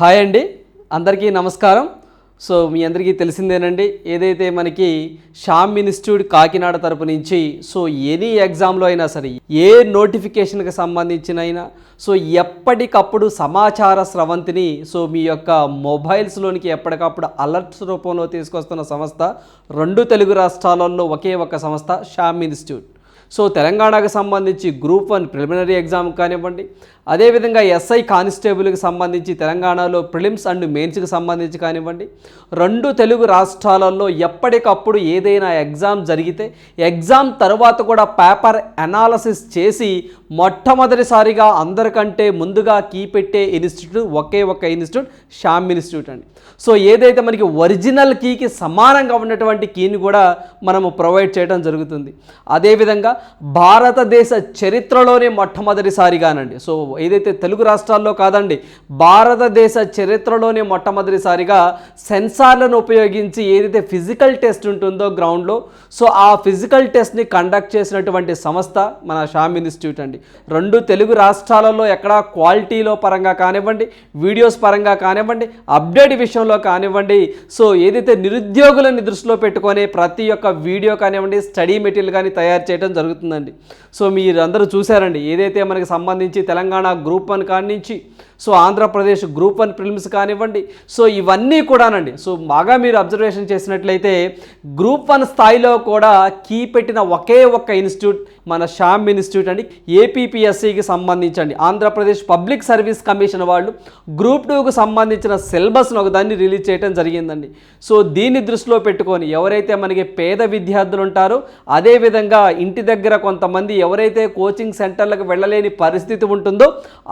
Hi అండి. అందరికీ నమస్కారం. సో మీ అందరికీ తెలిసిందేనండి ఏదైతే మనకి షామ్ ఇన్స్టిట్యూట్ కాకినాడ తరపు నుంచి సో ఎనీ ఎగ్జామ్లో అయినా సరే ఏ నోటిఫికేషన్కి సంబంధించిన అయినా సో ఎప్పటికప్పుడు సమాచార స్రవంతిని సో మీ యొక్క మొబైల్స్లోనికి ఎప్పటికప్పుడు అలర్ట్స్ రూపంలో తీసుకొస్తున్న సంస్థ రెండు తెలుగు రాష్ట్రాలలో ఒకే ఒక సంస్థ షామ్ ఇన్స్టిట్యూట్. సో తెలంగాణకు సంబంధించి గ్రూప్ వన్ ప్రిలిమినరీ ఎగ్జామ్ కానివ్వండి అదేవిధంగా ఎస్ఐ కానిస్టేబుల్కి సంబంధించి తెలంగాణలో ప్రిలిమ్స్ అండ్ మెయిన్స్కి సంబంధించి కానివ్వండి రెండు తెలుగు రాష్ట్రాలలో ఎప్పటికప్పుడు ఏదైనా ఎగ్జామ్ జరిగితే ఎగ్జామ్ తర్వాత కూడా పేపర్ అనాలసిస్ చేసి మొట్టమొదటిసారిగా అందరికంటే ముందుగా కీ పెట్టే ఇన్స్టిట్యూట్ ఒకే ఒక ఇన్స్టిట్యూట్ షామ్ ఇన్స్టిట్యూట్ అండి. సో ఏదైతే మనకి ఒరిజినల్ కీకి సమానంగా ఉన్నటువంటి కీని కూడా మనము ప్రొవైడ్ చేయడం జరుగుతుంది. అదేవిధంగా భారతదేశ చరిత్రలోనే మొట్టమొదటిసారిగానండి. సో ఏదైతే తెలుగు రాష్ట్రాల్లో కాదండి భారతదేశ చరిత్రలోనే మొట్టమొదటిసారిగా సెన్సార్లను ఉపయోగించి ఏదైతే ఫిజికల్ టెస్ట్ ఉంటుందో గ్రౌండ్లో సో ఆ ఫిజికల్ టెస్ట్ని కండక్ట్ చేసినటువంటి సంస్థ మన షామ్ ఇన్స్టిట్యూట్ అండి. రెండు తెలుగు రాష్ట్రాలలో ఎక్కడ క్వాలిటీలో పరంగా కానివ్వండి వీడియోస్ పరంగా కానివ్వండి అప్డేట్ విషయంలో కానివ్వండి సో ఏదైతే నిరుద్యోగులని దృష్టిలో పెట్టుకొని ప్రతి ఒక్క వీడియో కానివ్వండి స్టడీ మెటీరియల్ కానీ తయారు చేయడం జరుగుతుందండి. సో మీరు అందరూ చూసారండి ఏదైతే మనకి సంబంధించి తెలంగాణ గ్రూప్ వన్ కాడి నుంచి so Andhra Pradesh group one films కానివ్వండి. సో ఇవన్నీ కూడానండి. సో బాగా మీరు అబ్జర్వేషన్ చేసినట్లయితే గ్రూప్ వన్ స్థాయిలో కూడా కీ పెట్టిన ఒకే ఒక్క ఇన్స్టిట్యూట్ మన షామ్ ఇన్స్టిట్యూట్ అండి. ఏపీపీఎస్సికి సంబంధించండి. ఆంధ్రప్రదేశ్ పబ్లిక్ సర్వీస్ కమిషన్ వాళ్ళు గ్రూప్ టూకు సంబంధించిన సిలబస్ను ఒకదాన్ని రిలీజ్ చేయడం జరిగిందండి. సో దీన్ని దృష్టిలో పెట్టుకొని ఎవరైతే మనకి పేద విద్యార్థులు ఉంటారో అదేవిధంగా ఇంటి దగ్గర కొంతమంది ఎవరైతే కోచింగ్ సెంటర్లకు వెళ్ళలేని పరిస్థితి ఉంటుందో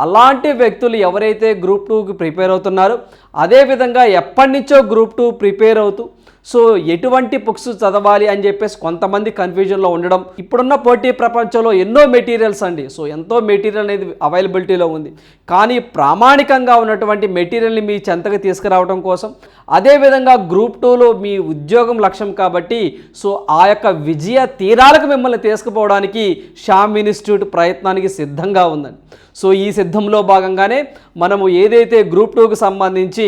అలాంటి వ్యక్తులు ఎవరైతే గ్రూప్ టూకి ప్రిపేర్ అవుతున్నారో అదేవిధంగా ఎప్పటి నుంచో గ్రూప్ టూ ప్రిపేర్ అవుతూ సో ఎటువంటి బుక్స్ చదవాలి అని చెప్పేసి కొంతమంది కన్ఫ్యూజన్లో ఉండడం. ఇప్పుడున్న పోటీ ప్రపంచంలో ఎన్నో మెటీరియల్స్ అండి. సో ఎంతో మెటీరియల్ అనేది అవైలబిలిటీలో ఉంది. కానీ ప్రామాణికంగా ఉన్నటువంటి మెటీరియల్ని మీ చెంతకు తీసుకురావడం కోసం అదేవిధంగా గ్రూప్ టూలో మీ ఉద్యోగం లక్ష్యం కాబట్టి సో ఆ యొక్క విజయ తీరాలకు మిమ్మల్ని తీసుకుపోవడానికి షామ్ ఇన్స్టిట్యూట్ ప్రయత్నానికి సిద్ధంగా ఉందండి. సో ఈ సిద్ధంలో భాగంగానే మనము ఏదైతే గ్రూప్ టూకి సంబంధించి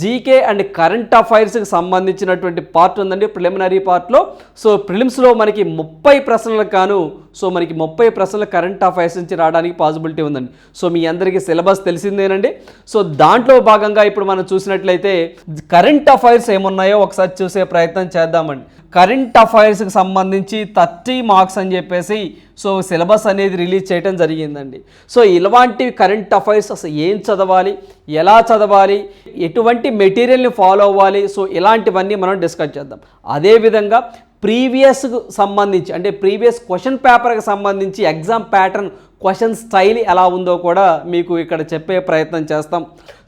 జీకే అండ్ కరెంట్ అఫైర్స్కి సంబంధించినటువంటి పార్ట్ ఉందండి ప్రిలిమినరీ పార్ట్లో. సో ప్రిలిమ్స్లో మనకి ముప్పై ప్రశ్నలకు కాను సో మనకి ముప్పై ప్రశ్నలు కరెంట్ అఫైర్స్ నుంచి రావడానికి పాసిబిలిటీ ఉందండి. సో మీ అందరికీ సిలబస్ తెలిసిందేనండి. సో దాంట్లో భాగంగా ఇప్పుడు మనం చూసినట్లయితే కరెంట్ అఫైర్స్ ఏమున్నాయో ఒకసారి చూసే ప్రయత్నం చేద్దామండి. కరెంట్ అఫైర్స్కి సంబంధించి థర్టీ మార్క్స్ అని చెప్పేసి సో సిలబస్ అనేది రిలీజ్ చేయడం జరిగిందండి. సో ఇలాంటి కరెంట్ అఫైర్స్ అసలు ఏం చదవాలి? ఎలా చదవాలి? ఎటువంటి మెటీరియల్ని ఫాలో అవ్వాలి? సో ఇలాంటివన్నీ మనం డిస్కస్ చేద్దాం. అదేవిధంగా ప్రీవియస్కు సంబంధించి అంటే ప్రీవియస్ క్వశ్చన్ పేపర్కి సంబంధించి ఎగ్జామ్ ప్యాటర్న్ క్వశ్చన్ స్టైల్ ఎలా ఉందో కూడా మీకు ఇక్కడ చెప్పే ప్రయత్నం చేస్తాం.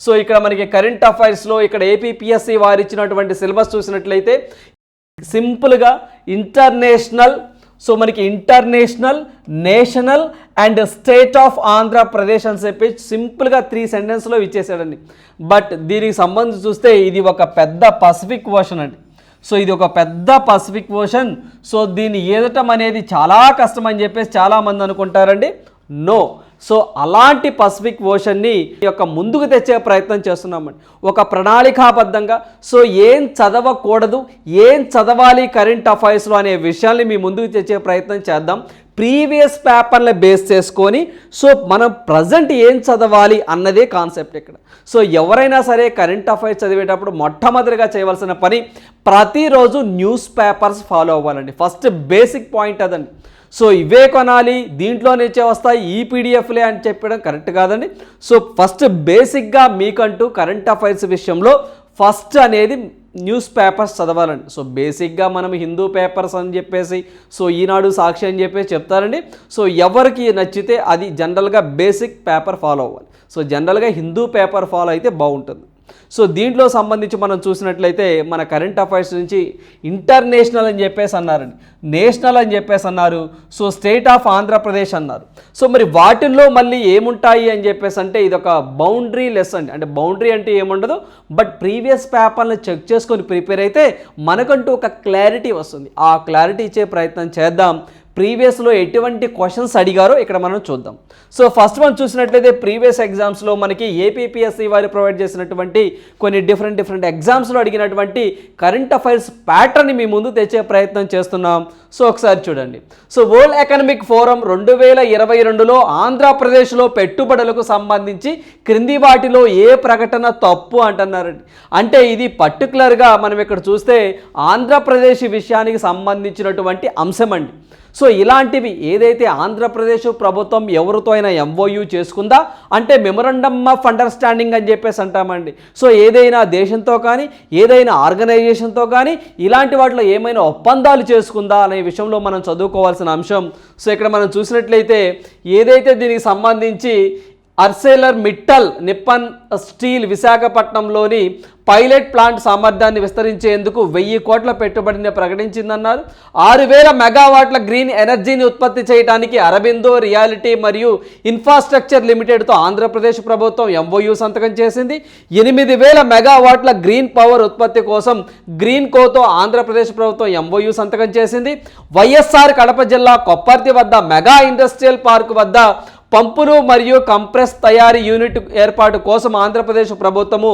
సో ఇక్కడ మనకి కరెంట్ అఫైర్స్లో ఇక్కడ ఏపీపీఎస్సి వారు ఇచ్చినటువంటి సిలబస్ చూసినట్లయితే సింపుల్గా ఇంటర్నేషనల్ సో మనకి international national and state of Andhra Pradesh అని చెప్పి సింపుల్గా త్రీ సెంటెన్స్లో ఇచ్చేసాడండి బట్ దీనికి సంబంధించి చూస్తే ఇది ఒక పెద్ద పసిఫిక్ ఓషన్ అండి. సో ఇది ఒక పెద్ద పసిఫిక్ ఓషన్ సో దీన్ని ఏదటం అనేది చాలా కష్టం అని చెప్పేసి చాలామంది అనుకుంటారండి. నో సో అలాంటి పసిఫిక్ ఓషన్ని ఈ యొక్క ముందుకు తెచ్చే ప్రయత్నం చేస్తున్నామండి. ఒక ప్రణాళికాబద్ధంగా సో ఏం చదవకూడదు ఏం చదవాలి కరెంట్ అఫైర్స్లో అనే విషయాల్ని మీ ముందుకు తెచ్చే ప్రయత్నం చేద్దాం. ప్రీవియస్ పేపర్ని బేస్ చేసుకొని సో మనం ప్రజెంట్ ఏం చదవాలి అన్నదే కాన్సెప్ట్ ఇక్కడ. సో ఎవరైనా సరే కరెంట్ అఫైర్స్ చదివేటప్పుడు మొట్టమొదటిగా చేయవలసిన పని ప్రతిరోజు న్యూస్ పేపర్స్ ఫాలో అవ్వాలండి. ఫస్ట్ బేసిక్ పాయింట్ అదండి. సో ఇవే కొనాలి దీంట్లో నుంచే వస్తాయి ఈ పీడిఎఫ్లే అని చెప్పడం కరెక్ట్ కాదండి. సో ఫస్ట్ బేసిక్గా మీకంటూ కరెంట్ అఫైర్స్ విషయంలో ఫస్ట్ అనేది న్యూస్ పేపర్స్ చదవాలండి. సో బేసిక్గా మనం హిందూ పేపర్స్ అని చెప్పేసి సో ఈనాడు సాక్షి అని చెప్పేసి చెప్తారండి. సో ఎవరికి నచ్చితే అది జనరల్గా బేసిక్ పేపర్ ఫాలో అవ్వాలి. సో జనరల్గా హిందూ పేపర్ ఫాలో అయితే బాగుంటుంది. సో దీంట్లో సంబంధించి మనం చూసినట్లయితే మన కరెంట్ అఫైర్స్ నుంచి ఇంటర్నేషనల్ అని చెప్పేసి అన్నారండి. నేషనల్ అని చెప్పేసి అన్నారు. సో స్టేట్ ఆఫ్ ఆంధ్రప్రదేశ్ అన్నారు. సో మరి వాటిల్లో మళ్ళీ ఏముంటాయి అని చెప్పేసి అంటే ఇది ఒక బౌండరీ లెస్ అండి. అంటే బౌండరీ అంటే ఏముండదు. బట్ ప్రీవియస్ పేపర్ని చెక్ చేసుకొని ప్రిపేర్ అయితే మనకంటూ ఒక క్లారిటీ వస్తుంది. ఆ క్లారిటీ ఇచ్చే ప్రయత్నం చేద్దాం. ప్రీవియస్లో ఎటువంటి క్వశ్చన్స్ అడిగారో ఇక్కడ మనం చూద్దాం. సో ఫస్ట్ వన్ చూసినట్లయితే ప్రీవియస్ ఎగ్జామ్స్లో మనకి ఏపీపీఎస్సీ వారు ప్రొవైడ్ చేసినటువంటి కొన్ని డిఫరెంట్ డిఫరెంట్ ఎగ్జామ్స్లో అడిగినటువంటి కరెంట్ అఫైర్స్ ప్యాటర్న్ని మీ ముందు తెచ్చే ప్రయత్నం చేస్తున్నాం. సో ఒకసారి చూడండి. సో వరల్డ్ ఎకనామిక్ ఫోరం రెండు వేల ఇరవై రెండులో ఆంధ్రప్రదేశ్లో పెట్టుబడులకు సంబంధించి క్రింది వాటిలో ఏ ప్రకటన తప్పు అంటున్నారండి అంటే ఇది పర్టికులర్గా మనం ఇక్కడ చూస్తే ఆంధ్రప్రదేశ్ విషయానికి సంబంధించినటువంటి అంశం అండి. సో ఇలాంటివి ఏదైతే ఆంధ్రప్రదేశ్ ప్రభుత్వం ఎవరితో అయినా ఎంఓయూ చేసుకుందా? అంటే మెమొరండమ్ ఆఫ్ అండర్స్టాండింగ్ అని చెప్పేసి అంటామండి. సో ఏదైనా దేశంతో కానీ ఏదైనా ఆర్గనైజేషన్తో కానీ ఇలాంటి వాటిలో ఏమైనా ఒప్పందాలు చేసుకుందా అనే విషయంలో మనం చదువుకోవాల్సిన అంశం. సో ఇక్కడ మనం చూసినట్లయితే ఏదైతే దీనికి సంబంధించి అర్సేలర్ మిట్టల్ నిప్పన్ స్టీల్ విశాఖపట్నంలోని పైలట్ ప్లాంట్ సామర్థ్యాన్ని విస్తరించేందుకు వెయ్యి కోట్ల పెట్టుబడిని ప్రకటించిందన్నారు. ఆరు వేల మెగావాట్ల గ్రీన్ ఎనర్జీని ఉత్పత్తి చేయడానికి అరబిందో రియాలిటీ మరియు ఇన్ఫ్రాస్ట్రక్చర్ లిమిటెడ్తో ఆంధ్రప్రదేశ్ ప్రభుత్వం ఎంఓయూ సంతకం చేసింది. ఎనిమిది వేల మెగావాట్ల గ్రీన్ పవర్ ఉత్పత్తి కోసం గ్రీన్ కోతో ఆంధ్రప్రదేశ్ ప్రభుత్వం ఎంఓయూ సంతకం చేసింది. వైఎస్ఆర్ కడప జిల్లా కొప్పర్తి వద్ద మెగా ఇండస్ట్రియల్ పార్క్ వద్ద పంపులు మరియు కంప్రెస్ తయారీ యూనిట్ ఏర్పాటు కోసం ఆంధ్రప్రదేశ్ ప్రభుత్వము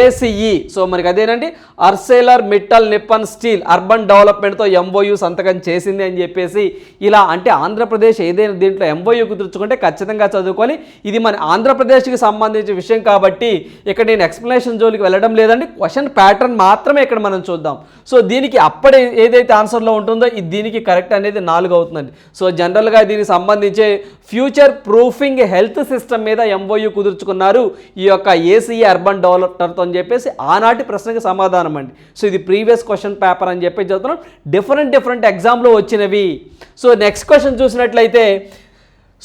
ఏసీఈ సో మనకి అదేనండి Arcelor Mittal Nippon Steel urban డెవలప్మెంట్తో MoU సంతకం చేసింది అని చెప్పేసి ఇలా అంటే ఆంధ్రప్రదేశ్ ఏదైనా దీంట్లో ఎంఓయూ కుదుర్చుకుంటే ఖచ్చితంగా చదువుకోవాలి ఇది మన ఆంధ్రప్రదేశ్కి సంబంధించిన విషయం కాబట్టి ఇక్కడ నేను ఎక్స్ప్లెనేషన్ జోలికి వెళ్ళడం లేదండి క్వశ్చన్ ప్యాటర్న్ మాత్రమే ఇక్కడ మనం చూద్దాం. సో దీనికి అప్పుడే ఏదైతే ఆన్సర్లో ఉంటుందో ఇది దీనికి కరెక్ట్ అనేది నాలుగు అవుతుందండి. సో జనరల్గా దీనికి సంబంధించి ఫ్యూచర్ ప్రూఫింగ్ హెల్త్ సిస్టమ్ మీద ఎంఓయూ కుదుర్చుకున్నారు. ఈ యొక్క ఏసీఏ అర్బన్ డెవలపర్తో అని చెప్పేసి ఆనాటి ప్రశ్నకి సమాధానం అండి. సో ఇది ప్రీవియస్ క్వశ్చన్ పేపర్ అని చెప్పి చదువుతున్నాం డిఫరెంట్ డిఫరెంట్ ఎగ్జామ్లో వచ్చినవి. సో నెక్స్ట్ క్వశ్చన్ చూసినట్లయితే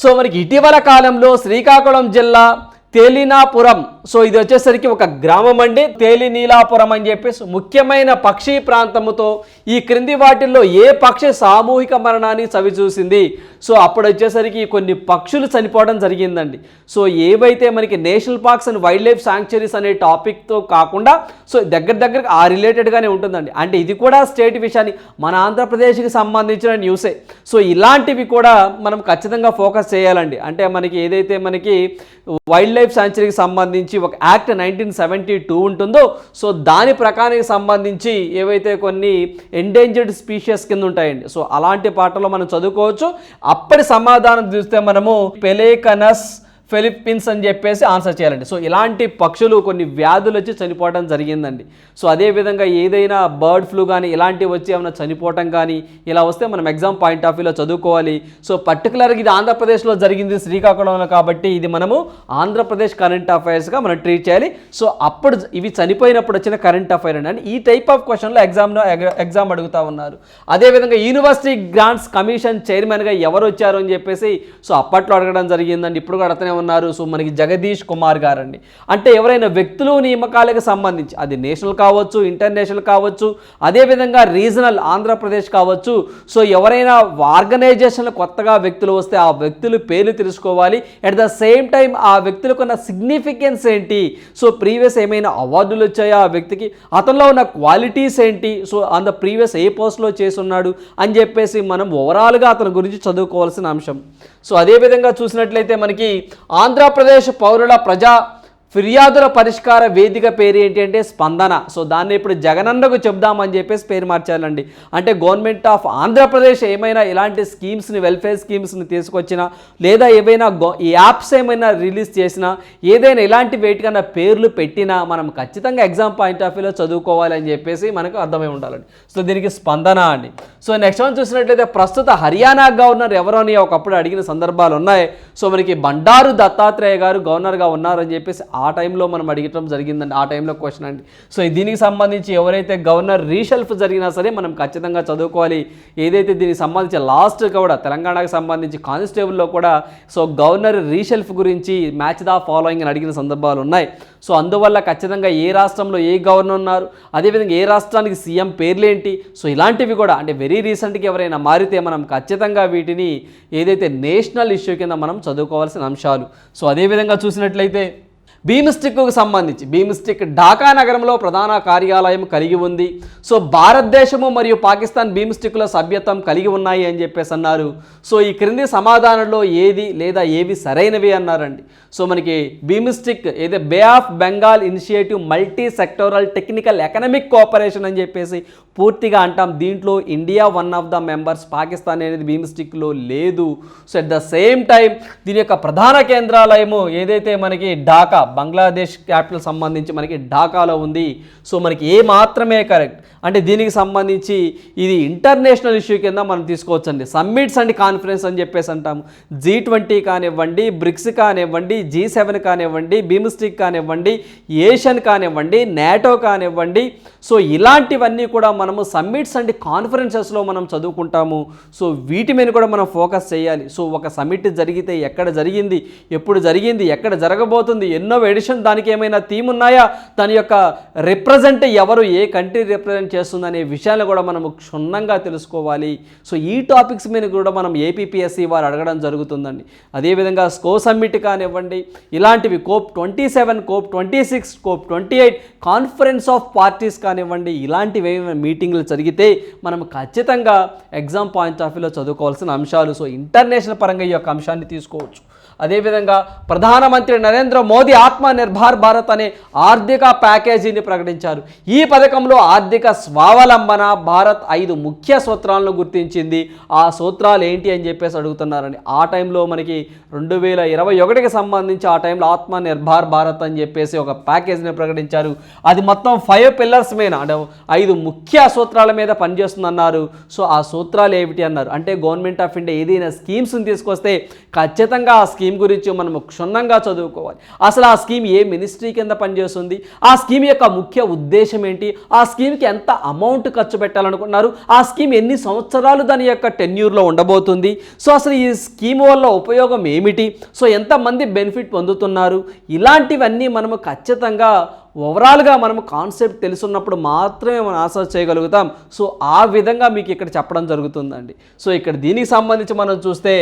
సో మనకి ఇటీవల కాలంలో శ్రీకాకుళం జిల్లా తేలినాపురం. సో ఇది వచ్చేసరికి ఒక గ్రామం అండి. తేలినీలాపురం అని చెప్పేసి ముఖ్యమైన పక్షి ప్రాంతముతో ఈ క్రింది వాటిల్లో ఏ పక్షి సామూహిక మరణాన్ని చవి చూసింది? సో అప్పుడు వచ్చేసరికి కొన్ని పక్షులు చనిపోవడం జరిగిందండి. సో ఏవైతే మనకి national parks and wildlife sanctuaries అనే టాపిక్తో కాకుండా సో దగ్గర దగ్గర ఆ రిలేటెడ్గానే ఉంటుందండి. అంటే ఇది కూడా స్టేట్ విషయాన్ని మన ఆంధ్రప్రదేశ్కి సంబంధించిన న్యూసే. సో ఇలాంటివి కూడా మనం ఖచ్చితంగా ఫోకస్ చేయాలండి. అంటే మనకి ఏదైతే మనకి వైల్డ్ లైఫ్ శాంచురీకి సంబంధించి ఒక యాక్ట్ నైన్టీన్ సెవెంటీ టూ ఉంటుందో సో దాని ప్రకారానికి సంబంధించి ఏవైతే కొన్ని ఎండేంజర్డ్ స్పీషియస్ కింద ఉంటాయండి. సో అలాంటి పాటలో మనం చదువుకోవచ్చు. అప్పటి సమాధానం చూస్తే మనము పెలేకనస్ ఫిలిప్పీన్స్ అని చెప్పేసి ఆన్సర్ చేయాలండి. సో ఇలాంటి పక్షులు కొన్ని వ్యాధులు వచ్చి చనిపోవడం జరిగిందండి. సో అదేవిధంగా ఏదైనా బర్డ్ ఫ్లూ కానీ ఇలాంటివి వచ్చి ఏమైనా చనిపోవటం కానీ ఇలా వస్తే మనం ఎగ్జామ్ పాయింట్ ఆఫ్ వ్యూలో చదువుకోవాలి. సో పర్టికులర్గా ఇది ఆంధ్రప్రదేశ్లో జరిగింది శ్రీకాకుళంలో కాబట్టి ఇది మనము ఆంధ్రప్రదేశ్ కరెంట్ అఫైర్స్గా మనం ట్రీట్ చేయాలి. సో అప్పుడు ఇవి చనిపోయినప్పుడు వచ్చిన కరెంట్ అఫైర్ అండి. ఈ టైప్ ఆఫ్ క్వశ్చన్లో ఎగ్జామ్లో ఎగ్జామ్ అడుగుతా ఉన్నారు. అదేవిధంగా యూనివర్సిటీ గ్రాంట్స్ కమిషన్ చైర్మన్గా ఎవరు వచ్చారు అని చెప్పేసి సో అప్పట్లో అడగడం జరిగిందండి. ఇప్పుడు కూడా అతనే ఉన్నారు. సో మనకి జగదీష్ కుమార్ గారండి. అంటే ఎవరైనా వ్యక్తులు నియామకాలకు సంబంధించి అది నేషనల్ కావచ్చు ఇంటర్నేషనల్ కావచ్చు అదేవిధంగా రీజనల్ ఆంధ్రప్రదేశ్ కావచ్చు సో ఎవరైనా ఆర్గనైజేషన్లు కొత్తగా వ్యక్తులు వస్తే ఆ వ్యక్తుల పేర్లు తెలుసుకోవాలి. అట్ ద సేమ్ టైం ఆ వ్యక్తులకు ఉన్న సిగ్నిఫికెన్స్ ఏంటి? సో ప్రీవియస్ ఏమైనా అవార్డులు వచ్చాయా ఆ వ్యక్తికి? అతనిలో ఉన్న క్వాలిటీస్ ఏంటి? సో అంత ప్రీవియస్ ఏ పోస్ట్లో చేస్తున్నాడు? అని చెప్పేసి మనం ఓవరాల్గా అతని గురించి చదువుకోవాల్సిన అంశం. సో అదేవిధంగా చూసినట్లయితే మనకి ఆంధ్రప్రదేశ్ పౌరుల ప్రజా ఫిర్యాదుల పరిష్కార వేదిక పేరు ఏంటి అంటే స్పందన. సో దాన్ని ఇప్పుడు జగనన్నకు చెప్దామని చెప్పేసి పేరు మార్చాలండి అంటే గవర్నమెంట్ ఆఫ్ ఆంధ్రప్రదేశ్ ఏమైనా ఇలాంటి స్కీమ్స్ని వెల్ఫేర్ స్కీమ్స్ని తీసుకొచ్చినా లేదా ఏవైనా గో ఈ యాప్స్ ఏమైనా రిలీజ్ చేసినా ఏదైనా ఇలాంటి వేటికైనా పేర్లు పెట్టినా మనం ఖచ్చితంగా ఎగ్జామ్ పాయింట్ ఆఫ్ వ్యూలో చదువుకోవాలి అని చెప్పేసి మనకు అర్థమై ఉండాలండి. సో దీనికి స్పందన అండి. సో నెక్స్ట్ వన్ చూసినట్లయితే ప్రస్తుత హర్యానా గవర్నర్ ఎవరో అని ఒకప్పుడు అడిగిన సందర్భాలు ఉన్నాయి సో మనకి బండారు దత్తాత్రేయ గారు గవర్నర్గా ఉన్నారని చెప్పేసి ఆ టైంలో మనం అడిగటం జరిగిందండి ఆ టైంలో క్వశ్చన్ అండి. సో దీనికి సంబంధించి ఎవరైతే గవర్నర్ రీషెల్ఫ్ జరిగినా సరే మనం ఖచ్చితంగా చదువుకోవాలి. ఏదైతే దీనికి సంబంధించి లాస్ట్ కూడా తెలంగాణకు సంబంధించి కానిస్టేబుల్లో కూడా సో గవర్నర్ రీషెల్ఫ్ గురించి మ్యాచ్ ద ఫాలోయింగ్ అని అడిగిన సందర్భాలు ఉన్నాయి. సో అందువల్ల ఖచ్చితంగా ఏ రాష్ట్రంలో ఏ గవర్నర్ ఉన్నారు అదేవిధంగా ఏ రాష్ట్రానికి సీఎం పేర్లేంటి? సో ఇలాంటివి కూడా అంటే వెరీ రీసెంట్గా ఎవరైనా మారితే మనం ఖచ్చితంగా వీటిని ఏదైతే నేషనల్ ఇష్యూ కింద మనం చదువుకోవాల్సిన అంశాలు. సో అదేవిధంగా చూసినట్లయితే భీమిస్టిక్కు సంబంధించి భీమిస్టిక్ ఢాకా నగరంలో ప్రధాన కార్యాలయం కలిగి ఉంది. సో భారతదేశము మరియు పాకిస్తాన్ భీమిస్టిక్లో సభ్యత్వం కలిగి ఉన్నాయి అని చెప్పేసి అన్నారు. సో ఈ క్రింది సమాధానంలో ఏది లేదా ఏవి సరైనవి అన్నారండి? సో మనకి భీమిస్టిక్ ఏదో Bay of Bengal initiative multi sectoral technical economic cooperation అని చెప్పేసి పూర్తిగా అంటాం. దీంట్లో India one of the members Pakistan అనేది భీమిస్టిక్లో లేదు. So at the same time దీని యొక్క ప్రధాన కేంద్రాలయము ఏదైతే మనకి ఢాకా బంగ్లాదేశ్ క్యాపిటల్ సంబంధించి మనకి ఢాకాలో ఉంది. సో మనకి ఏ మాత్రమే కరెక్ట్. అంటే దీనికి సంబంధించి ఇది ఇంటర్నేషనల్ ఇష్యూ కింద మనం తీసుకోవచ్చండి. సమ్మిట్స్ అండ్ కాన్ఫరెన్స్ అని చెప్పేసి అంటాము. జీ ట్వంటీ కానివ్వండి బ్రిక్స్ కానివ్వండి జీ సెవెన్ కానివ్వండి బీమ్స్టిక్ కానివ్వండి ఏషియన్ కానివ్వండి నాటో కానివ్వండి. సో ఇలాంటివన్నీ కూడా మనము సమ్మిట్స్ అండ్ కాన్ఫరెన్సెస్లో మనం చదువుకుంటాము. సో వీటి మీద కూడా మనం ఫోకస్ చేయాలి. సో ఒక సమ్మిట్ జరిగితే ఎక్కడ జరిగింది ఎప్పుడు జరిగింది ఎక్కడ జరగబోతుంది ఎన్నో ఎడిషన్ దానికి ఏమైనా థీమ్ ఉన్నాయా? దాని యొక్క రిప్రజెంట్ ఎవరు ఏ కంట్రీ రిప్రజెంట్ చేస్తుందనే విషయాలు కూడా మనం క్షుణ్ణంగా తెలుసుకోవాలి. సో ఈ టాపిక్స్ మీద కూడా మనం ఏపీపీఎస్సి వారు అడగడం జరుగుతుందండి. అదేవిధంగా స్కో సమ్మిట్ కానివ్వండి ఇలాంటివి COP twenty seven COP twenty six COP twenty eight conference of parties కానివ్వండి ఇలాంటివి ఏమైనా మీటింగ్లు జరిగితే మనం ఖచ్చితంగా ఎగ్జామ్ పాయింట్ ఆఫ్ వ్యూలో చదువుకోవాల్సిన అంశాలు సో ఇంటర్నేషనల్ పరంగా ఈ యొక్క అంశాన్ని తీసుకోవచ్చు. అదేవిధంగా ప్రధానమంత్రి నరేంద్ర మోదీ ఆత్మ నిర్భర్ భారత్ అనే ఆర్థిక ప్యాకేజీని ప్రకటించారు. ఈ పథకంలో ఆర్థిక స్వావలంబన భారత్ ఐదు ముఖ్య సూత్రాలను గుర్తించింది. ఆ సూత్రాలు ఏంటి అని చెప్పేసి అడుగుతున్నారండి. ఆ టైంలో మనకి రెండు వేల ఇరవై ఒకటికి సంబంధించి ఆ టైంలో ఆత్మ నిర్భర్ భారత్ అని చెప్పేసి ఒక ప్యాకేజీని ప్రకటించారు. అది మొత్తం ఫైవ్ పిల్లర్స్ మీద అంటే ఐదు ముఖ్య సూత్రాల మీద పనిచేస్తుందన్నారు. సో ఆ సూత్రాలు ఏమిటి అన్నారు? అంటే గవర్నమెంట్ ఆఫ్ ఇండియా ఏదైనా స్కీమ్స్ని తీసుకొస్తే ఖచ్చితంగా ఆ స్కీమ్ స్కీమ్ గురించి మనం క్షుణ్ణంగా చదువుకోవాలి. అసలు ఆ స్కీమ్ ఏ మినిస్ట్రీ కింద పనిచేస్తుంది? ఆ స్కీమ్ యొక్క ముఖ్య ఉద్దేశం ఏంటి? ఆ స్కీమ్కి ఎంత అమౌంట్ ఖర్చు పెట్టాలనుకున్నారు ఆ స్కీమ్ ఎన్ని సంవత్సరాలు దాని యొక్క టెన్యూర్లో ఉండబోతుంది? సో అసలు ఈ స్కీమ్ వల్ల ఉపయోగం ఏమిటి? సో ఎంతమంది బెనిఫిట్ పొందుతున్నారు? ఇలాంటివన్నీ మనము ఖచ్చితంగా ఓవరాల్గా మనం కాన్సెప్ట్ తెలుసున్నప్పుడు మాత్రమే మనం ఆన్సర్ చేయగలుగుతాం. సో ఆ విధంగా మీకు ఇక్కడ చెప్పడం జరుగుతుందండి. సో ఇక్కడ దీనికి సంబంధించి మనం చూస్తే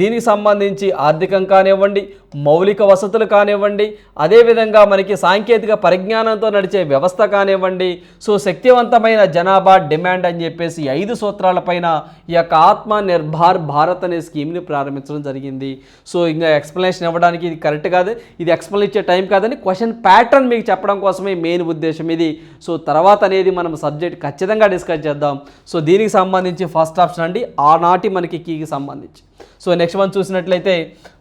దీనికి సంబంధించి ఆర్థికం కానివ్వండి మౌలిక వసతులు కానివ్వండి అదేవిధంగా మనకి సాంకేతిక పరిజ్ఞానంతో నడిచే వ్యవస్థ కానివ్వండి సో శక్తివంతమైన జనాభా డిమాండ్ అని చెప్పేసి ఐదు సూత్రాలపైన ఈ యొక్క ఆత్మ నిర్భార్ భారత్ అనే స్కీమ్ని ప్రారంభించడం జరిగింది. సో ఇంకా ఎక్స్ప్లెనేషన్ ఇవ్వడానికి ఇది కరెక్ట్ కాదు ఇది ఎక్స్ప్లెయిన్ ఇచ్చే టైం కాదని క్వశ్చన్ ప్యాటర్న్ మీకు చెప్పడం కోసమే మెయిన్ ఉద్దేశం ఇది. సో తర్వాత అనేది మనం సబ్జెక్ట్ ఖచ్చితంగా డిస్కస్ చేద్దాం. సో దీనికి సంబంధించి ఫస్ట్ ఆప్షన్ అండి ఆనాటి మనకి కీకి సంబంధించి. సో నెక్స్ట్ వన్ చూసినట్లయితే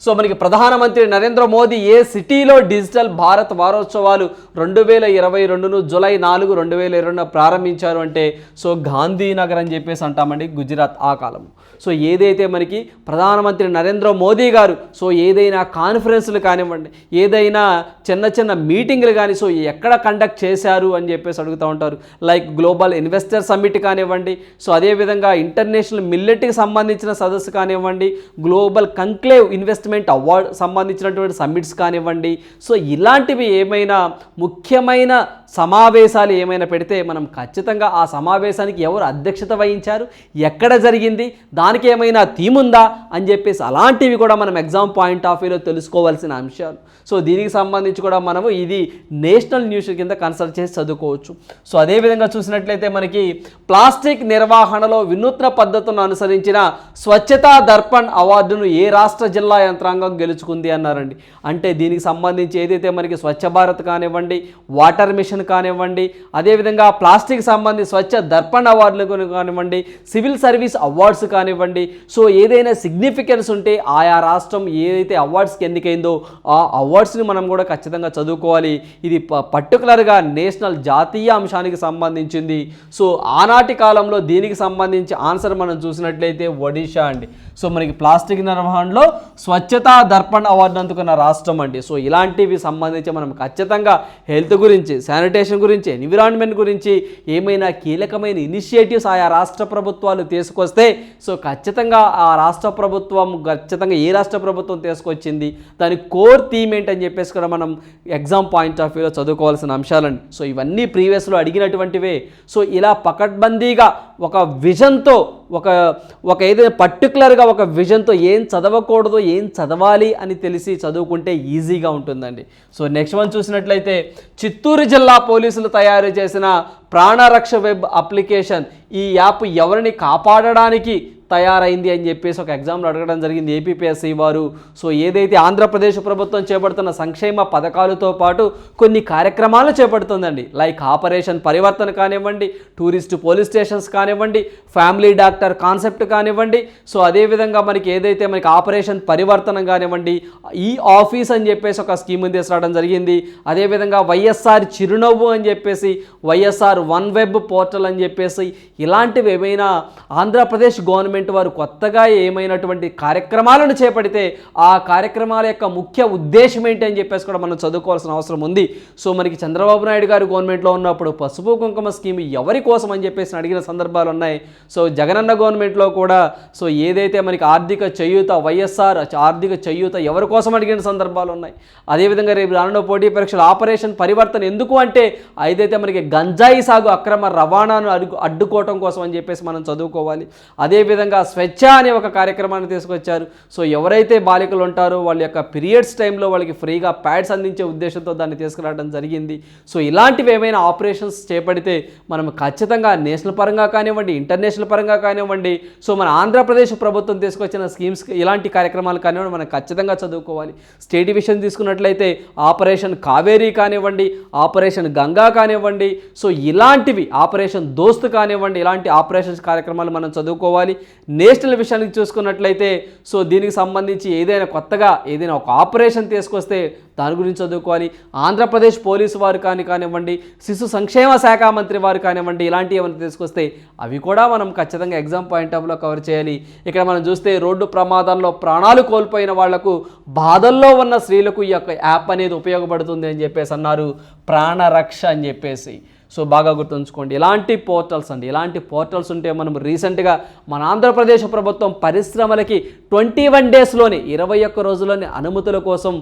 సో మనకి ప్రధానమంత్రి నరేంద్ర మోదీ ఏ సిటీలో డిజిటల్ భారత్ వారోత్సవాలు రెండు వేల ఇరవై రెండును జూలై నాలుగు రెండు వేల ఇరవైన ప్రారంభించారు అంటే సో గాంధీనగర్ అని చెప్పేసి అంటామండి గుజరాత్ ఆ కాలం. సో ఏదైతే మనకి ప్రధానమంత్రి నరేంద్ర మోదీ గారు సో ఏదైనా కాన్ఫరెన్స్లు కానివ్వండి ఏదైనా చిన్న చిన్న మీటింగ్లు కానీ సో ఎక్కడ కండక్ట్ చేశారు అని చెప్పేసి అడుగుతూ ఉంటారు. లైక్ గ్లోబల్ ఇన్వెస్టర్ సమ్మిట్ కానివ్వండి సో అదేవిధంగా ఇంటర్నేషనల్ మిల్లెట్కి సంబంధించిన సదస్సు కానివ్వండి గ్లోబల్ కంక్లేవ్ ఇన్వెస్ట్మెంట్ అవార్డ్ సంబంధించినటువంటి సమ్మిట్స్ కానివ్వండి. సో ఇలాంటివి ఏమైనా ముఖ్యమైన సమావేశాలు ఏమైనా పెడితే మనం ఖచ్చితంగా ఆ సమావేశానికి ఎవరు అధ్యక్షత వహించారు? ఎక్కడ జరిగింది? దానికి ఏమైనా థీమ్ ఉందా? అని చెప్పేసి అలాంటివి కూడా మనం ఎగ్జామ్ పాయింట్ ఆఫ్ వ్యూలో తెలుసుకోవాల్సిన అంశాలు. సో దీనికి సంబంధించి కూడా మనము ఇది నేషనల్ న్యూస్ కింద కన్సల్ట్ చేసి చదువుకోవచ్చు. సో అదేవిధంగా చూసినట్లయితే మనకి ప్లాస్టిక్ నిర్వహణలో వినూత్న పద్ధతులను అనుసరించిన స్వచ్ఛతా దర్పణ్ అవార్డును ఏ రాష్ట్ర జిల్లా యంత్రాంగం గెలుచుకుంది అన్నారండి. అంటే దీనికి సంబంధించి ఏదైతే మనకి స్వచ్ఛ భారత్ కానివ్వండి వాటర్ మిషన్ కానివ్వండి అదేవిధంగా ప్లాస్టిక్ సంబంధించి స్వచ్ఛ దర్పణ అవార్డులు కానివ్వండి సివిల్ సర్వీస్ అవార్డ్స్ కానివ్వండి. సో ఏదైనా సిగ్నిఫికెన్స్ ఉంటే ఆయా రాష్ట్రం ఏదైతే అవార్డ్స్కి ఎన్నికైందో ఆ అవార్డ్స్ని మనం కూడా ఖచ్చితంగా చదువుకోవాలి. ఇది పర్టికులర్గా నేషనల్ జాతీయ అంశానికి సంబంధించింది. సో ఆనాటి కాలంలో దీనికి సంబంధించి ఆన్సర్ మనం చూసినట్లయితే ఒడిషా అండి. సో మనకి ప్లాస్టిక్ నిర్వహణలో స్వచ్ఛతా దర్పణ అవార్డు అందుకున్న రాష్ట్రం అండి. సో ఇలాంటివి సంబంధించి మనం ఖచ్చితంగా హెల్త్ గురించి శానిటేషన్ గురించి ఎన్విరాన్మెంట్ గురించి ఏమైనా కీలకమైన ఇనిషియేటివ్స్ ఆయా రాష్ట్ర ప్రభుత్వాలు తీసుకొస్తే సో ఖచ్చితంగా ఆ రాష్ట్ర ప్రభుత్వం ఖచ్చితంగా ఏ రాష్ట్ర ప్రభుత్వం తీసుకొచ్చింది దాని కోర్ థీమ్ ఏంటని చెప్పేసి కూడా మనం ఎగ్జామ్ పాయింట్ ఆఫ్ వ్యూలో చదువుకోవాల్సిన అంశాలండి. సో ఇవన్నీ ప్రీవియస్లో అడిగినటువంటివే. సో ఇలా పకడ్బందీగా ఒక విజన్తో ఒక ఒక ఏదైనా పర్టికులర్గా ఒక విజన్తో ఏం చదవకూడదు ఏం చదవాలి అని తెలిసి చదువుకుంటే ఈజీగా ఉంటుందండి. సో నెక్స్ట్ వన్ చూసినట్లయితే చిత్తూరు జిల్లా పోలీసులు తయారు చేసిన ప్రాణరక్ష వెబ్ అప్లికేషన్ ఈ యాప్ ఎవరిని కాపాడడానికి తయారైంది అని చెప్పేసి ఒక ఎగ్జామ్లో అడగడం జరిగింది. ఏపీపీఎస్సీ వారు. సో ఏదైతే ఆంధ్రప్రదేశ్ ప్రభుత్వం చేపడుతున్న సంక్షేమ పథకాలతో పాటు కొన్ని కార్యక్రమాలు చేపడుతుందండి. లైక్ ఆపరేషన్ పరివర్తన కానివ్వండి టూరిస్ట్ పోలీస్ స్టేషన్స్ కానివ్వండి ఫ్యామిలీ డాక్టర్ కాన్సెప్ట్ కానివ్వండి. సో అదేవిధంగా మనకి ఏదైతే మనకి ఆపరేషన్ పరివర్తన కానివ్వండి ఈ ఆఫీస్ అని చెప్పేసి ఒక స్కీమ్ తీసుకురావడం జరిగింది. అదేవిధంగా వైఎస్ఆర్ చిరునవ్వు అని చెప్పేసి వైఎస్ఆర్ వన్ వెబ్ పోర్టల్ అని చెప్పేసి ఇలాంటివి ఏమైనా ఆంధ్రప్రదేశ్ గవర్నమెంట్ వారు కొత్తగా ఏమైనటువంటి కార్యక్రమాలను చేపడితే ఆ కార్యక్రమాల యొక్క ముఖ్య ఉద్దేశం ఏంటి అని చెప్పేసి కూడా మనం చదువుకోవాల్సిన అవసరం ఉంది. సో మనకి చంద్రబాబు నాయుడు గారు గవర్నమెంట్లో ఉన్నప్పుడు పసుపు కుంకుమ స్కీమ్ ఎవరి కోసం అని చెప్పేసి అడిగిన సందర్భాలు ఉన్నాయి. సో జగనన్న గవర్నమెంట్లో కూడా సో ఏదైతే మనకి ఆర్థిక చేయూత వైఎస్ఆర్ ఆర్థిక చేయూత ఎవరి కోసం అడిగిన సందర్భాలు ఉన్నాయి. అదేవిధంగా రేపు రానున్న పోటీ పరీక్షలు ఆపరేషన్ పరివర్తన ఎందుకు అంటే ఏదైతే మనకి గంజాయి సాగు అక్రమ రవాణాను అడ్డు అడ్డుకోవటం కోసం అని చెప్పేసి మనం చదువుకోవాలి. అదేవిధంగా స్వచ్ఛ అనే ఒక కార్యక్రమాన్ని తీసుకొచ్చారు. సో ఎవరైతే బాలికలు ఉంటారో వాళ్ళ యొక్క పీరియడ్స్ టైంలో వాళ్ళకి ఫ్రీగా ప్యాడ్స్ అందించే ఉద్దేశంతో దాన్ని తీసుకురావడం జరిగింది. సో ఇలాంటివి ఏమైనా ఆపరేషన్స్ చేపడితే మనం ఖచ్చితంగా నేషనల్ పరంగా కానివ్వండి ఇంటర్నేషనల్ పరంగా కానివ్వండి సో మన ఆంధ్రప్రదేశ్ ప్రభుత్వం తీసుకొచ్చిన స్కీమ్స్ ఇలాంటి కార్యక్రమాలు కానివ్వండి మనం ఖచ్చితంగా చదువుకోవాలి. స్టేట్ విషయం తీసుకున్నట్లయితే ఆపరేషన్ కావేరీ కానివ్వండి ఆపరేషన్ గంగా కానివ్వండి సో ఇలాంటివి ఆపరేషన్ దోస్త్ కానివ్వండి ఇలాంటి ఆపరేషన్స్ కార్యక్రమాలు మనం చదువుకోవాలి. నేషనల్ విషయానికి చూసుకున్నట్లయితే సో దీనికి సంబంధించి ఏదైనా కొత్తగా ఏదైనా ఒక ఆపరేషన్ తీసుకొస్తే దాని గురించి చదువుకోవాలి. ఆంధ్రప్రదేశ్ పోలీసు వారు కానీ కానివ్వండి శిశు సంక్షేమ శాఖ మంత్రి వారు కానివ్వండి ఇలాంటివి ఏమైనా తీసుకొస్తే అవి కూడా మనం ఖచ్చితంగా ఎగ్జామ్ పాయింట్ ఆఫ్లో కవర్ చేయాలి. ఇక్కడ మనం చూస్తే రోడ్డు ప్రమాదాల్లో ప్రాణాలు కోల్పోయిన వాళ్ళకు బాధల్లో ఉన్న స్త్రీలకు ఈ యొక్క యాప్ అనేది ఉపయోగపడుతుంది అని చెప్పేసి అన్నారు. ప్రాణరక్ష అని చెప్పేసి. సో బాగా గుర్తుంచుకోండి. ఇలాంటి పోర్టల్స్ అండి? ఇలాంటి పోర్టల్స్ ఉంటే మనం రీసెంట్గా మన ఆంధ్రప్రదేశ్ ప్రభుత్వం పరిశ్రమలకి ట్వంటీ వన్ డేస్లోని ఇరవై ఒక్క రోజుల్లోని అనుమతుల కోసం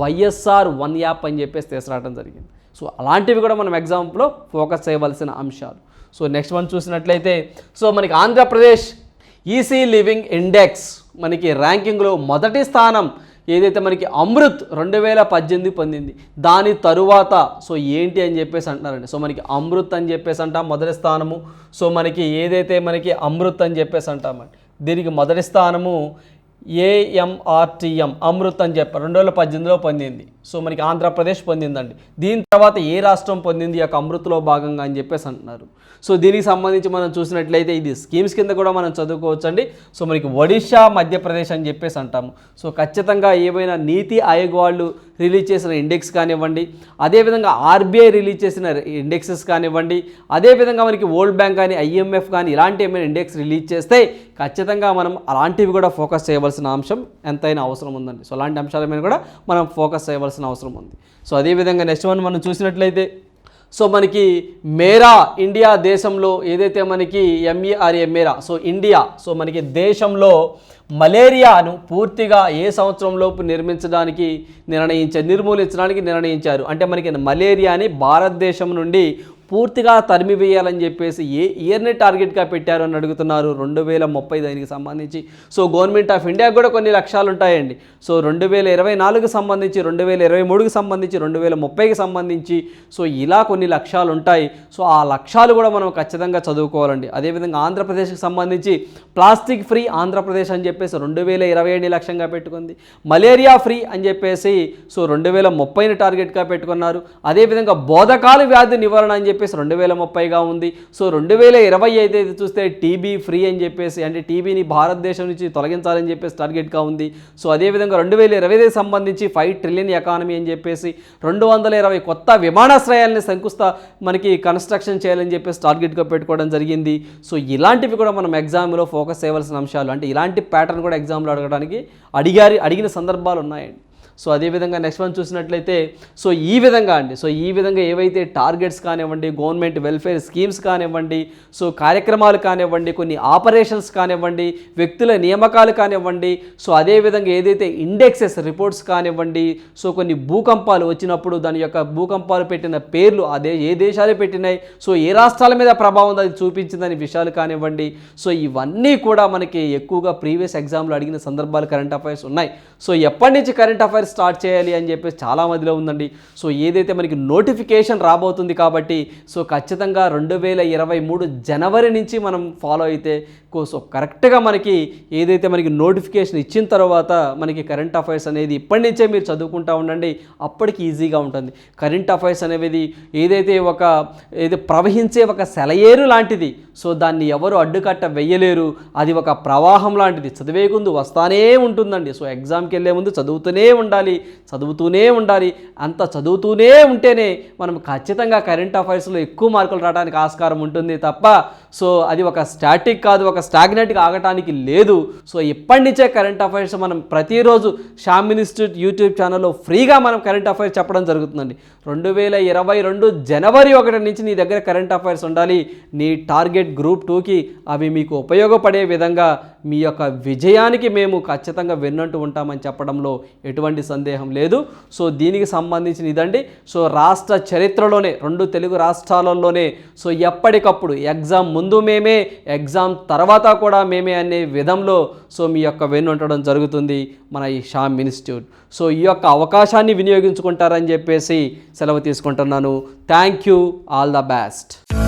వైఎస్ఆర్ వన్ యాప్ అని చెప్పేసి తీసుకురావడం జరిగింది. సో అలాంటివి కూడా మనం ఎగ్జాంపుల్లో ఫోకస్ చేయవలసిన అంశాలు. సో నెక్స్ట్ వన్ చూసినట్లయితే సో మనకి ఆంధ్రప్రదేశ్ ఈసీ లివింగ్ ఇండెక్స్ మనకి ర్యాంకింగ్లో మొదటి స్థానం ఏదైతే మనకి అమృత్ రెండు వేల పద్దెనిమిది పొందింది దాని తరువాత సో ఏంటి అని చెప్పేసి అంటున్నారండి. సో మనకి అమృత్ అని చెప్పేసి అంటాం మొదటి స్థానము. సో మనకి ఏదైతే మనకి అమృత్ అని చెప్పేసి అంటామండి దీనికి మొదటి స్థానము ఏఎంఆర్టీఎం అమృత్ అని చెప్పారు రెండు వేల పద్దెనిమిదిలో పొందింది. సో మనకి ఆంధ్రప్రదేశ్ పొందిందండి. దీని తర్వాత ఏ రాష్ట్రం పొందింది ఈ యొక్క అమృత్లో భాగంగా అని చెప్పేసి అంటున్నారు. సో దీనికి సంబంధించి మనం చూసినట్లయితే ఇది స్కీమ్స్ కింద కూడా మనం చదువుకోవచ్చండి. సో మనకి ఒడిషా మధ్యప్రదేశ్ అని చెప్పేసి అంటాము. సో ఖచ్చితంగా ఏవైనా నీతి ఆయోగ్ వాళ్ళు రిలీజ్ చేసిన ఇండెక్స్ కానివ్వండి అదేవిధంగా ఆర్బీఐ రిలీజ్ చేసిన ఇండెక్సెస్ కానివ్వండి అదేవిధంగా మనకి వరల్డ్ బ్యాంక్ కానీ ఐఎంఎఫ్ కానీ ఇలాంటి ఏమైనా ఇండెక్స్ రిలీజ్ చేస్తే ఖచ్చితంగా మనం అలాంటివి కూడా ఫోకస్ చేయవలసిన అంశం ఎంతైనా అవసరం ఉందండి. సో అలాంటి అంశాల మీద కూడా మనం ఫోకస్ చేయవలసిన అవసరం ఉంది. సో అదేవిధంగా నెక్స్ట్ వన్ మనం చూసినట్లయితే సో మనకి మేరా ఇండియా దేశంలో ఏదైతే మనకి ఎంఈఆర్ఏ మేరా సో ఇండియా సో మనకి దేశంలో మలేరియాను పూర్తిగా ఏ సంవత్సరంలోపు నిర్మించడానికి నిర్ణయించారు నిర్మూలించడానికి నిర్ణయించారు. అంటే మనకి మలేరియాని భారతదేశం నుండి పూర్తిగా తరిమివేయాలని చెప్పేసి ఏ ఇయర్ని టార్గెట్గా పెట్టారు అని అడుగుతున్నారు. రెండు వేల ముప్పై దానికి సంబంధించి. సో గవర్నమెంట్ ఆఫ్ ఇండియా కూడా కొన్ని లక్ష్యాలు ఉంటాయండి సో రెండు వేల ఇరవై నాలుగుకి సంబంధించి రెండు వేల ఇరవై మూడుకి సంబంధించి రెండు వేల ముప్పైకి సంబంధించి. సో ఇలా కొన్ని లక్ష్యాలు ఉంటాయి సో ఆ లక్ష్యాలు కూడా మనం ఖచ్చితంగా చదువుకోవాలండి. అదేవిధంగా ఆంధ్రప్రదేశ్కి సంబంధించి ప్లాస్టిక్ ఫ్రీ ఆంధ్రప్రదేశ్ అని చెప్పేసి రెండు వేల ఇరవై ఏడు లక్ష్యంగా పెట్టుకుంది. మలేరియా ఫ్రీ అని చెప్పేసి సో రెండు వేల ముప్పైని టార్గెట్గా పెట్టుకున్నారు. అదేవిధంగా బోధకాలు వ్యాధి నివారణ అని చెప్పి చెప్పేసి రెండు వేల ముప్పైగా ఉంది. సో రెండు వేల ఇరవై అయితే చూస్తే టీబీ ఫ్రీ అని చెప్పేసి అంటే టీబీని భారతదేశం నుంచి తొలగించాలని చెప్పేసి టార్గెట్గా ఉంది. సో అదేవిధంగా రెండు వేల ఇరవై సంబంధించి ఫైవ్ ట్రిలియన్ ఎకానమీ అని చెప్పేసి రెండు వందల ఇరవై కొత్త విమానాశ్రయాలని శంకుస్థ మనకి కన్స్ట్రక్షన్ చేయాలని చెప్పేసి టార్గెట్గా పెట్టుకోవడం జరిగింది. సో ఇలాంటివి కూడా మనం ఎగ్జామ్లో ఫోకస్ చేయవలసిన అంశాలు అంటే ఇలాంటి ప్యాటర్న్ కూడా ఎగ్జామ్లో అడగడానికి అడిగారి అడిగిన సందర్భాలు ఉన్నాయండి. సో అదేవిధంగా నెక్స్ట్ వన్ చూసినట్లయితే సో ఈ విధంగా అండి సో ఈ విధంగా ఏవైతే టార్గెట్స్ కానివ్వండి గవర్నమెంట్ వెల్ఫేర్ స్కీమ్స్ కానివ్వండి సో కార్యక్రమాలు కానివ్వండి కొన్ని ఆపరేషన్స్ కానివ్వండి వ్యక్తుల నియామకాలు కానివ్వండి సో అదేవిధంగా ఏదైతే ఇండెక్సెస్ రిపోర్ట్స్ కానివ్వండి సో కొన్ని భూకంపాలు వచ్చినప్పుడు దాని యొక్క భూకంపాలు పెట్టిన పేర్లు అదే ఏ దేశాలు పెట్టినాయి సో ఏ రాష్ట్రాల మీద ప్రభావం అది చూపించిందని విషయాలు కానివ్వండి సో ఇవన్నీ కూడా మనకి ఎక్కువగా ప్రీవియస్ ఎగ్జామ్లో అడిగిన సందర్భాలు కరెంట్ అఫైర్స్ ఉన్నాయి. సో ఎప్పటి నుంచి కరెంట్ అఫైర్స్ స్టార్ట్ చేయాలి అని చెప్పేసి చాలా మందిలో ఉందండి. సో ఏదైతే మనకి నోటిఫికేషన్ రాబోతుంది కాబట్టి సో ఖచ్చితంగా రెండు వేల ఇరవై మూడు జనవరి నుంచి మనం ఫాలో అయితే సో కరెక్ట్గా మనకి ఏదైతే మనకి నోటిఫికేషన్ ఇచ్చిన తర్వాత మనకి కరెంట్ అఫైర్స్ అనేది ఇప్పటి నుంచే మీరు చదువుకుంటా ఉండండి. అప్పటికి ఈజీగా ఉంటుంది. కరెంట్ అఫైర్స్ అనేది ఏదైతే ఒక ఏది ప్రవహించే ఒక సెలయేరు లాంటిది సో దాన్ని ఎవరు అడ్డుకట్ట వెయ్యలేరు. అది ఒక ప్రవాహం లాంటిది. చదివేకుందు వస్తానే ఉంటుందండి. సో ఎగ్జామ్కి వెళ్ళే ముందు చదువుతూనే ఉండాలి. చదువుతూనే ఉండాలి. అంత చదువుతూనే ఉంటేనే మనం ఖచ్చితంగా కరెంట్ అఫైర్స్లో ఎక్కువ మార్కులు రావడానికి ఆస్కారం ఉంటుంది తప్ప సో అది ఒక స్టాటిక్ కాదు ఒక స్టాగ్నెట్గా ఆగటానికి లేదు. సో ఇప్పటి నుంచే కరెంట్ అఫైర్స్ మనం ప్రతిరోజు షామ్ ఇన్స్టిట్యూట్ యూట్యూబ్ ఛానల్లో ఫ్రీగా మనం కరెంట్ అఫైర్స్ చెప్పడం జరుగుతుందండి. రెండు వేల ఇరవై రెండు జనవరి ఒకటి నుంచి నీ దగ్గర కరెంట్ అఫైర్స్ ఉండాలి. నీ టార్గెట్ గ్రూప్ టూకి అవి మీకు ఉపయోగపడే విధంగా మీ యొక్క విజయానికి మేము ఖచ్చితంగా విన్నట్టు ఉంటామని చెప్పడంలో ఎటువంటి ఎటువంటి సందేహం లేదు. సో దీనికి సంబంధించిన ఇదండి. సో రాష్ట్ర చరిత్రలోనే రెండు తెలుగు రాష్ట్రాలలోనే సో ఎప్పటికప్పుడు ఎగ్జామ్ ముందు మేమే ఎగ్జామ్ తర్వాత కూడా మేమే అనే విధంలో సో మీ యొక్క వెన్నుంటడం జరుగుతుంది మన ఈ షామ్ ఇన్స్టిట్యూట్. సో ఈ యొక్క అవకాశాన్ని వినియోగించుకుంటారని చెప్పేసి సెలవు తీసుకుంటున్నాను. Thank you. All the best.